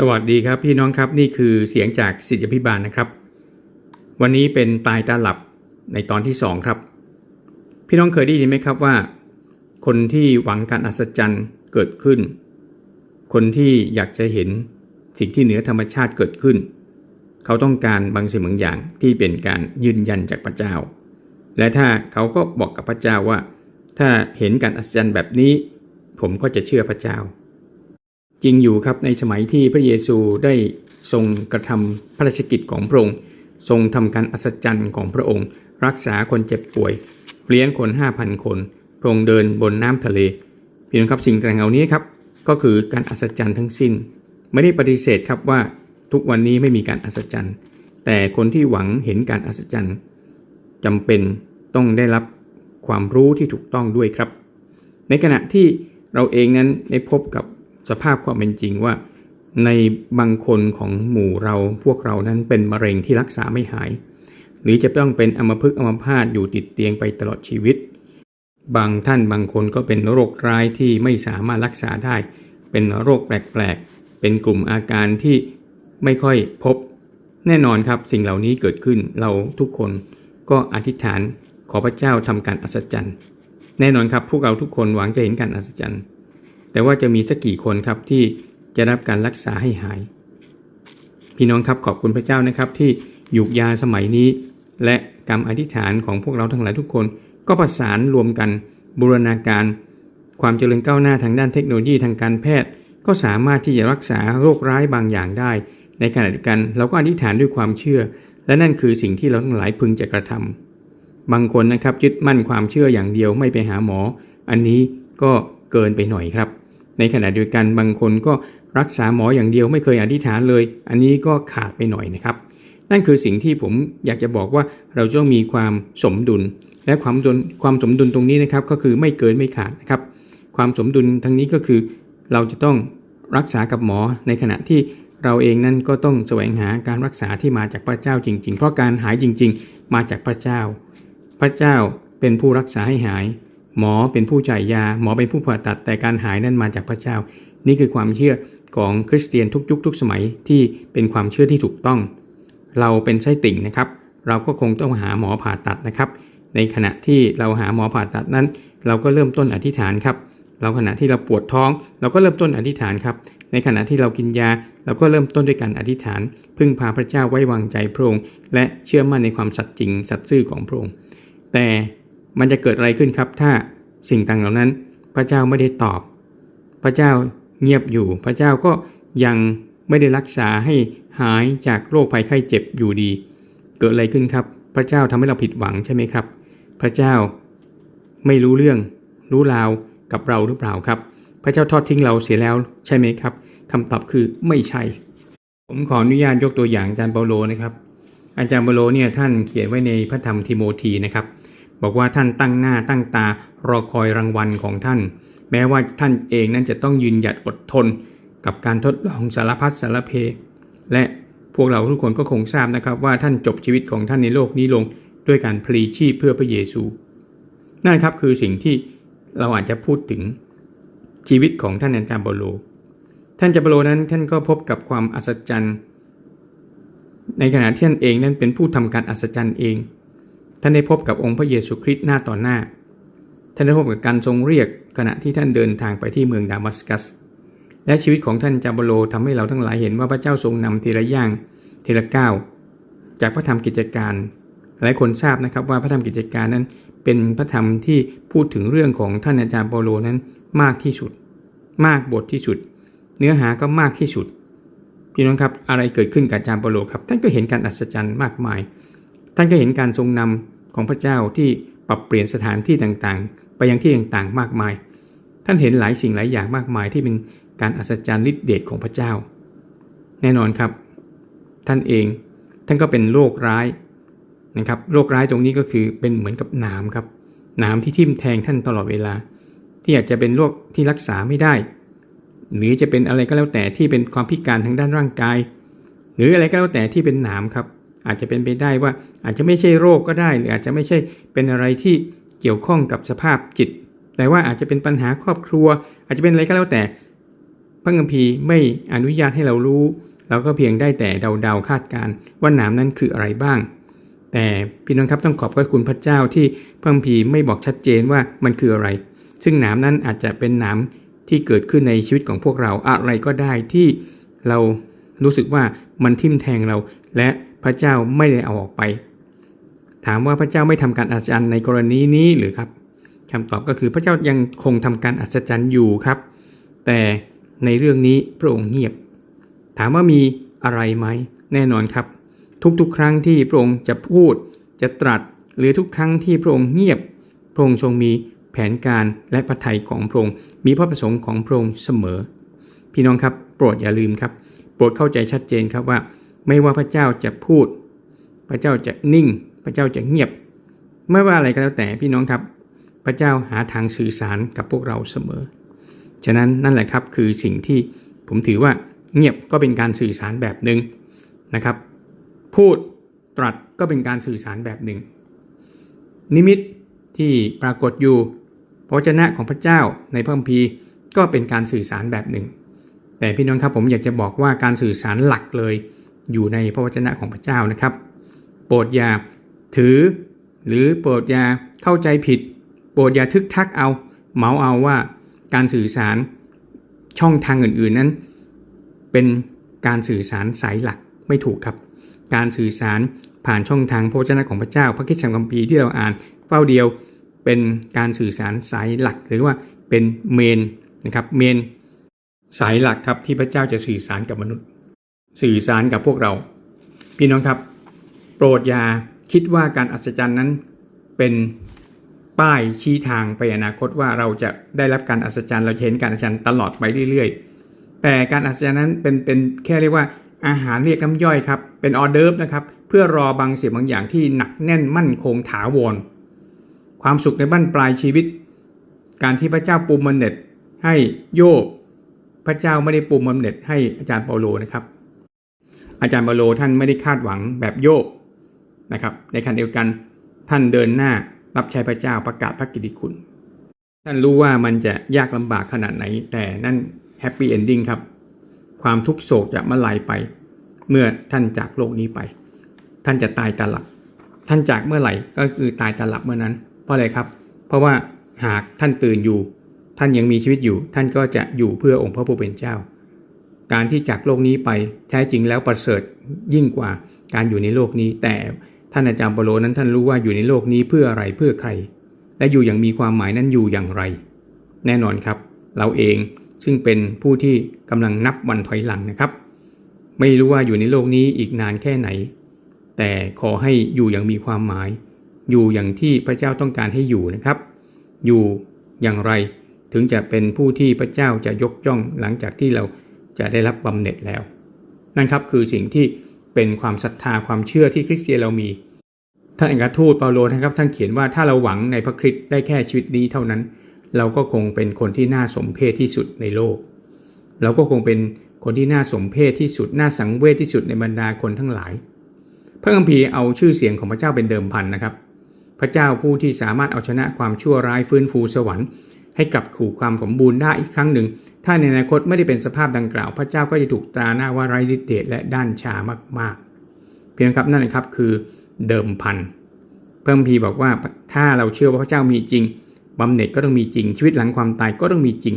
สวัสดีครับพี่น้องครับนี่คือเสียงจากสิทธิพิบาลนะครับ วันนี้เป็นตายตาหลับในตอนที่ 2 ครับ พี่น้องเคยได้ยินไหมครับว่า คนที่หวังการอัศจรรย์เกิดขึ้น คนที่อยากจะเห็นสิ่งที่เหนือธรรมชาติเกิดขึ้น เขาต้องการบางสิ่งบางอย่างที่เป็นการยืนยันจากพระเจ้า และถ้าเขาก็บอกกับพระเจ้าว่า ถ้าเห็นการอัศจรรย์แบบนี้ ผมก็จะเชื่อพระเจ้า จริงอยู่ครับในสมัยที่พระเยซูได้ทรงกระทำพระราชกิจของพระองค์ ทรงทำการอัศจรรย์ของพระองค์ รักษาคนเจ็บป่วยเลี้ยงคน 5,000 คนพระองค์เดินบนน้ำทะเลพี่น้องครับสิ่งต่างเหล่านี้ครับก็คือการอัศจรรย์ทั้งสิ้น ไม่ได้ปฏิเสธครับว่าทุกวันนี้ไม่มีการอัศจรรย์ แต่คนที่หวังเห็นการอัศจรรย์จำเป็นต้องได้รับความรู้ที่ถูกต้องด้วยครับ ในขณะที่เราเองนั้นได้พบกับ สภาพความเป็นจริงว่า ในบางคนของหมู่เราพวกเรานั้นเป็นมะเร็งที่รักษาไม่หาย หรือจะต้องเป็นอัมพฤกษ์อัมพาตอยู่ติดเตียงไปตลอดชีวิต บางท่านบางคนก็เป็นโรคร้ายที่ไม่สามารถรักษาได้ เป็นโรคแปลกๆ เป็นกลุ่มอาการที่ไม่ค่อยพบ แน่นอนครับสิ่งเหล่านี้เกิดขึ้นเราทุกคนก็อธิษฐานขอพระเจ้าทำการอัศจรรย์ แน่นอนครับพวกเราทุกคนหวังจะเห็นการอัศจรรย์ แต่ว่าจะมีสักกี่คนครับที่จะรับการรักษาให้หาย พี่น้องครับขอบคุณพระเจ้านะครับที่หยุกยาสมัยนี้ และกรรมอธิษฐานของพวกเราทั้งหลายทุกคน ก็ประสานรวมกันบูรณาการ ความเจริญก้าวหน้าทางด้านเทคโนโลยีทางการแพทย์ ก็สามารถที่จะรักษาโรคร้ายบางอย่างได้ ในขณะเดียวกัน เราก็อธิษฐานด้วยความเชื่อ และนั่นคือสิ่งที่เราทั้งหลายพึงจะกระทำบางคนนะครับยึดมั่นความเชื่ออย่างเดียวไม่ไปหาหมอ อันนี้ก็เกินไปหน่อยครับ ในขณะเดียวกันบางคนก็รักษาหมออย่างเดียวไม่เคยอธิษฐานเลย อันนี้ก็ขาดไปหน่อยนะครับ นั่นคือสิ่งที่ผมอยากจะบอกว่าเราต้องมีความสมดุล และความสมความสมดุลตรงนี้นะครับก็คือไม่เกินไม่ขาดนะครับ ความสมดุลทั้งนี้ก็คือเราจะต้องรักษากับหมอในขณะที่เราเองนั้นก็ต้องแสวงหาการรักษาที่มาจากพระเจ้าจริง ๆ เพราะการหายจริง ๆ มาจากพระเจ้า พระเจ้าเป็นผู้รักษาให้หาย หมอเป็นผู้จ่ายยา หมอเป็นผู้ผ่าตัดแต่การหายนั้นมาจากพระเจ้า นี่คือความเชื่อของคริสเตียนทุกยุคทุกสมัยที่เป็นความเชื่อที่ถูกต้อง เราเป็นไส้ติ่งนะครับ เราก็คงต้องหาหมอผ่าตัดนะครับ ในขณะที่เราหาหมอผ่าตัดนั้น เราก็เริ่มต้นอธิษฐานครับ เราขณะที่เราปวดท้อง เราก็เริ่มต้นอธิษฐานครับ ในขณะที่เรากินยา เราก็เริ่มต้นด้วยการอธิษฐาน พึ่งพาพระเจ้าไว้วางใจพระองค์และเชื่อมั่นในความสัตย์จริงสัตย์ซื่อของพระองค์แต่ มันจะเกิดอะไรขึ้นครับถ้าสิ่งต่างเหล่านั้น พระเจ้าไม่ได้ตอบ พระเจ้าเงียบอยู่ พระเจ้าก็ยังไม่ได้รักษาให้หายจากโรคภัยไข้เจ็บอยู่ดี เกิดอะไรขึ้นครับ พระเจ้าทำให้เราผิดหวังใช่ไหมครับ พระเจ้าไม่รู้เรื่องรู้ราวกับเราหรือเปล่าครับ พระเจ้าทอดทิ้งเราเสียแล้วใช่ไหมครับคำตอบคือไม่ใช่ ผมขออนุญาตยกตัวอย่างอาจารย์เปาโลนะครับ อาจารย์เปาโลเนี่ยท่านเขียนไว้ในพระธรรมทิโมธีนะครับ บอกว่าท่านตั้งหน้าตั้งตารอคอยรางวัลของท่าน แม้ว่าท่านเองนั้นจะต้องยืนหยัดอดทน กับการทดลองสารพัดสารเพ และพวกเราทุกคนก็คงทราบนะครับว่าท่านจบชีวิตของท่านในโลกนี้ลงด้วยการพลีชีพเพื่อพระเยซู นั่นครับคือสิ่งที่เราอาจจะพูดถึงชีวิตของท่านอาจารย์เปโล ท่านจารย์เปโลนั้นท่านก็พบกับความอัศจรรย์ ในขณะที่ท่านเองนั้นเป็นผู้ทำการอัศจรรย์เอง ท่านได้พบกับองค์พระเยซูคริสต์หน้าต่อหน้า ท่านได้พบกับการทรงเรียกขณะที่ท่านเดินทางไปที่เมืองดามัสกัส และชีวิตของท่านจาบโลทำให้เราทั้งหลายเห็นว่าพระเจ้าทรงนำทีละอย่างทีละก้าวจากพระธรรมกิจการ หลายคนทราบนะครับว่าพระธรรมกิจการนั้น เป็นพระธรรมที่พูดถึงเรื่องของท่านอาจารย์เปโลนั้นมากที่สุด มากบทที่สุด เนื้อหาก็มากที่สุดพี่น้องครับอะไรเกิดขึ้นกับอาจารย์เปโลครับท่านก็เห็นการอัศจรรย์มากมาย ท่านก็เห็นการทรงนำของพระเจ้าที่ปรับเปลี่ยนสถานที่ต่างๆ ไปยังที่ต่างๆ มากมาย ท่านเห็นหลายสิ่งหลายอย่างมากมายที่เป็นการอัศจรรย์ฤทธิเดชของพระเจ้า แน่นอนครับ ท่านเองท่านก็เป็นโรคร้ายนะครับโรคร้ายตรงนี้ก็คือเป็นเหมือนกับหนามครับหนามที่ทิ่มแทงท่านตลอดเวลา ที่อาจจะเป็นโรคที่รักษาไม่ได้ หรือจะเป็นอะไรก็แล้วแต่ที่เป็นความพิการทางด้านร่างกาย หรืออะไรก็แล้วแต่ที่เป็นหนามครับ อาจจะเป็นไปได้ว่าอาจจะไม่ใช่โรคก็ได้ หรืออาจจะไม่ใช่เป็นอะไรที่เกี่ยวข้องกับสภาพจิต แต่ว่าอาจจะเป็นปัญหาครอบครัว อาจจะเป็นอะไรก็แล้วแต่พระคัมภีร์ไม่อนุญาตให้เรารู้ เราก็เพียงได้แต่เดาๆคาดการณ์ว่าหนามนั้นคืออะไรบ้าง แต่พี่น้องครับต้องขอบพระคุณพระเจ้าที่พระคัมภีร์ไม่บอกชัดเจนว่ามันคืออะไร ซึ่งหนามนั้นอาจจะเป็นหนามที่เกิดขึ้นในชีวิตของพวกเราอะไรก็ได้ที่เรารู้สึกว่ามันทิ่มแทงเราและ พระเจ้าไม่ได้เอาออกไป ถามว่าพระเจ้าไม่ทำการอัศจรรย์ในกรณีนี้หรือครับคำตอบก็คือพระเจ้ายังคงทำการอัศจรรย์อยู่ครับ แต่ในเรื่องนี้พระองค์เงียบ ถามว่ามีอะไรไหมแน่นอนครับ ทุกๆ ครั้งที่พระองค์จะพูดจะตรัส หรือทุกครั้งที่พระองค์เงียบ พระองค์ทรงมีแผนการและพระทัยของพระองค์ มีพระประสงค์ของพระองค์เสมอ พี่น้องครับ โปรดอย่าลืมครับ โปรดเข้าใจชัดเจนครับว่า ไม่ว่าพระเจ้าจะพูด พระเจ้าจะนิ่ง พระเจ้าจะเงียบ ไม่ว่าอะไรก็แล้วแต่พี่น้องครับ พระเจ้าหาทางสื่อสารกับพวกเราเสมอ ฉะนั้นนั่นแหละครับคือสิ่งที่ผมถือว่าเงียบก็เป็นการสื่อสารแบบหนึ่งนะครับ พูดตรัสก็เป็นการสื่อสารแบบหนึ่ง นิมิตที่ปรากฏอยู่พระวจนะของพระเจ้าในพระคัมภีร์ก็เป็นการสื่อสารแบบหนึ่ง แต่พี่น้องครับผมอยากจะบอกว่าการสื่อสารหลักเลย อยู่ในพระวจนะของพระเจ้านะครับ โปรดอย่าถือ หรือโปรดอย่าเข้าใจผิด โปรดอย่าทึกทักเอา เมาเอาว่าการสื่อสารช่องทางอื่นๆนั้น เป็นการสื่อสารสายหลักไม่ถูกครับ การสื่อสารผ่านช่องทางพระวจนะของพระเจ้า พระคิดสังคัมภีร์ที่เราอ่านเฝ้าเดียวเป็นการสื่อสารสายหลัก หรือว่าเป็นเมนนะครับเมนสายหลักครับที่พระเจ้าจะสื่อสารกับมนุษย์ สื่อสารกับพวกเรา พี่น้องครับ โปรดอย่าคิดว่าการอัศจรรย์นั้นเป็นป้ายชี้ทางไปอนาคตว่าเราจะได้รับการอัศจรรย์เราเห็นการอัศจรรย์ตลอดไปเรื่อยๆ แต่การอัศจรรย์นั้นเป็นเป็นแค่เรียกว่าอาหารเรียกน้ำย่อยครับเป็นออเดิร์ฟนะครับเพื่อรอบางสิ่งบางอย่างที่หนักแน่นมั่นคงถาวร ความสุขในบั้นปลายชีวิต การที่พระเจ้าปูมบำเหน็จให้โยบพระเจ้าไม่ได้ปูมบำเหน็จให้อาจารย์เปาโลนะครับ อาจารย์เปาโลท่านไม่ได้คาดหวังแบบโยบนะครับ ในขณะเดียวกันท่านเดินหน้ารับใช้พระเจ้าประกาศพระกิติคุณ ท่านรู้ว่ามันจะยากลำบากขนาดไหน แต่นั่นแฮปปี้เอนดิ้งครับ ความทุกโศกจะมาลายไป เมื่อท่านจากโลกนี้ไป ท่านจะตายตาหลับ ท่านจากเมื่อไหร่ก็คือตายตาหลับเมื่อนั้น เพราะอะไรครับ เพราะว่าหากท่านตื่นอยู่ ท่านยังมีชีวิตอยู่ ท่านก็จะอยู่เพื่อองค์พระผู้เป็นเจ้า การที่จากโลกนี้ไปแท้จริงแล้วประเสริฐยิ่งกว่าการอยู่ในโลกนี้ แต่ท่านอาจารย์เปโลนั้นท่านรู้ว่าอยู่ในโลกนี้เพื่ออะไรเพื่อใคร และอยู่อย่างมีความหมายนั้นอยู่อย่างไร แน่นอนครับ เราเองซึ่งเป็นผู้ที่กำลังนับวันถอยหลังนะครับ ไม่รู้ว่าอยู่ในโลกนี้อีกนานแค่ไหน แต่ขอให้อยู่อย่างมีความหมาย อยู่อย่างที่พระเจ้าต้องการให้อยู่นะครับ อยู่อย่างไรถึงจะเป็นผู้ที่พระเจ้าจะยกย่องหลังจากที่เรา จะได้รับบำเหน็จแล้ว นั่นครับคือสิ่งที่เป็นความศรัทธาความเชื่อที่คริสเตียนเรามี ท่านอัครทูตเปาโลนะครับท่านเขียนว่าถ้าเราหวังในพระคริสต์ได้แค่ชีวิตนี้เท่านั้น เราก็คงเป็นคนที่น่าสมเพชที่สุดในโลก เราก็คงเป็นคนที่น่าสมเพชที่สุดน่าสังเวชที่สุดในบรรดาคนทั้งหลาย พระคัมภีร์เอาชื่อเสียงของพระเจ้าเป็นเดิมพันนะครับ พระเจ้าผู้ที่สามารถเอาชนะความชั่วร้ายฟื้นฟูสวรรค์ให้กลับขู่ความสมบูรณ์ได้อีกครั้งหนึ่ง ถ้าในอนาคตไม่ได้เป็นสภาพดังกล่าว พระเจ้าก็จะถูกตราหน้าว่าไร้ฤทธิ์เดชและด้านชามากๆ เพียงครับนั่นนะครับคือเดิมพัน เพระคัมภีบอกว่าถ้าเราเชื่อว่าพระเจ้ามีจริงบำเหน็จก็ต้องมีจริง ชีวิตหลังความตายก็ต้องมีจริง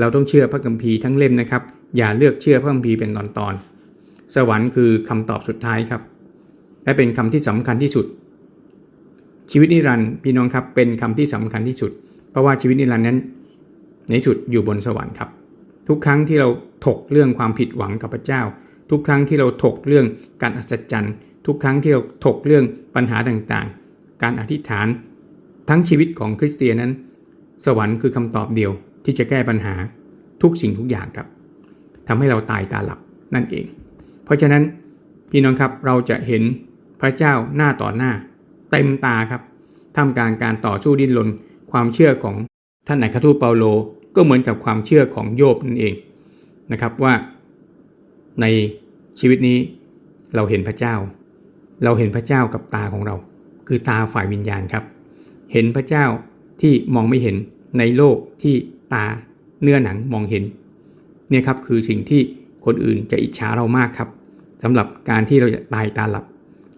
เราต้องเชื่อพระคัมภีร์ทั้งเล่มนะครับ อย่าเลือกเชื่อพระคัมภีร์เป็นตอนๆสวรรค์คือคำตอบสุดท้ายครับ และเป็นคำที่สำคัญที่สุด ชีวิตนิรันดร์พี่น้องครับเป็นคำที่สำคัญที่สุด เพราะว่าชีวิตนิรันดร์นั้น ในสุดอยู่บนสวรรค์ครับ ทุกครั้งที่เราถกเรื่องความผิดหวังกับพระเจ้า ทุกครั้งที่เราถกเรื่องการอัศจรรย์ ทุกครั้งที่เราถกเรื่องปัญหาต่างๆ การอธิษฐาน ทั้งชีวิตของคริสเตียนนั้น สวรรค์คือคำตอบเดียวที่จะแก้ปัญหาทุกสิ่งทุกอย่างครับทำให้เราตายตาหลับนั่นเอง เพราะฉะนั้นพี่น้องครับเราจะเห็นพระเจ้าหน้าต่อหน้า เต็มตาครับท่ามกลางการต่อสู้ดิ้นรนความเชื่อของท่านนายคทูตเปาโล ก็เหมือนกับความเชื่อของโยบนั่นเองนะครับว่าในชีวิตนี้เราเห็นพระเจ้า เราเห็นพระเจ้ากับตาของเรา คือตาฝ่ายวิญญาณครับ เห็นพระเจ้าที่มองไม่เห็นในโลกที่ตาเนื้อหนังมองเห็นเนี่ยครับคือสิ่งที่คนอื่นจะอิจฉาเรามากครับสำหรับการที่เราจะตายตาหลับ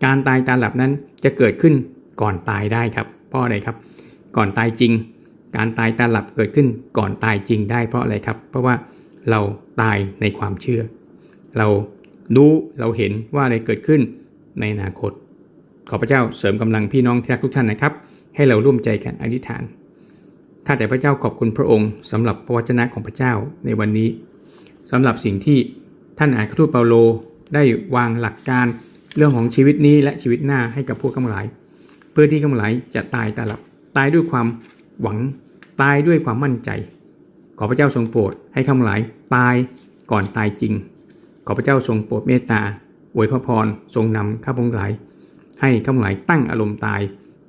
การตายตาหลับนั้นจะเกิดขึ้นก่อนตายได้ครับเพราะอะไรครับ ก่อนตายจริง การตายตาหลับเกิดขึ้นก่อนตายจริงได้เพราะอะไรครับ เพราะว่าเราตายในความเชื่อ เรารู้เราเห็นว่าอะไรเกิดขึ้นในอนาคต ขอพระเจ้าเสริมกำลังพี่น้องที่รักทุกท่านนะครับ ให้เราร่วมใจกันอธิษฐานข้าแต่พระเจ้าขอบคุณพระองค์สำหรับพระวจนะของพระเจ้าในวันนี้สำหรับสิ่งที่ท่านอาคาทูตเปาโล ได้วางหลักการเรื่องของชีวิตนี้และชีวิตหน้าให้กับพวกข้าพเจ้าเพื่อที่ข้าพเจ้าจะตายตาหลับตายด้วยความ หวังตายด้วยความมั่นใจ ขอพระเจ้าทรงโปรดให้ข้าพเจ้าตายก่อนตายจริง ขอพระเจ้าทรงโปรดเมตตาอวยพระพรทรงนำข้าพเจ้าย ให้ข้าพเจ้าตั้งอารมณ์ตาย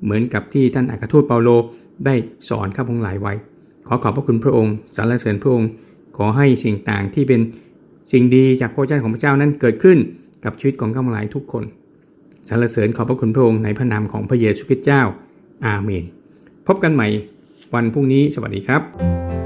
เหมือนกับที่ท่านอัครทูตเปาโลได้สอนข้าพเจ้ายไว้ ขอขอบพระคุณพระองค์สรรเสริญพระองค์ ขอให้สิ่งต่างที่เป็นสิ่งดีจากพระเจ้าของพระเจ้านั้นเกิดขึ้นกับชีวิตของข้าพเจ้าทุกคนสรรเสริญขอบพระคุณพระองค์ในพระนามของพระเยซูคริสต์เจ้า อาเมน พบกันใหม่ วันพรุ่งนี้ สวัสดีครับ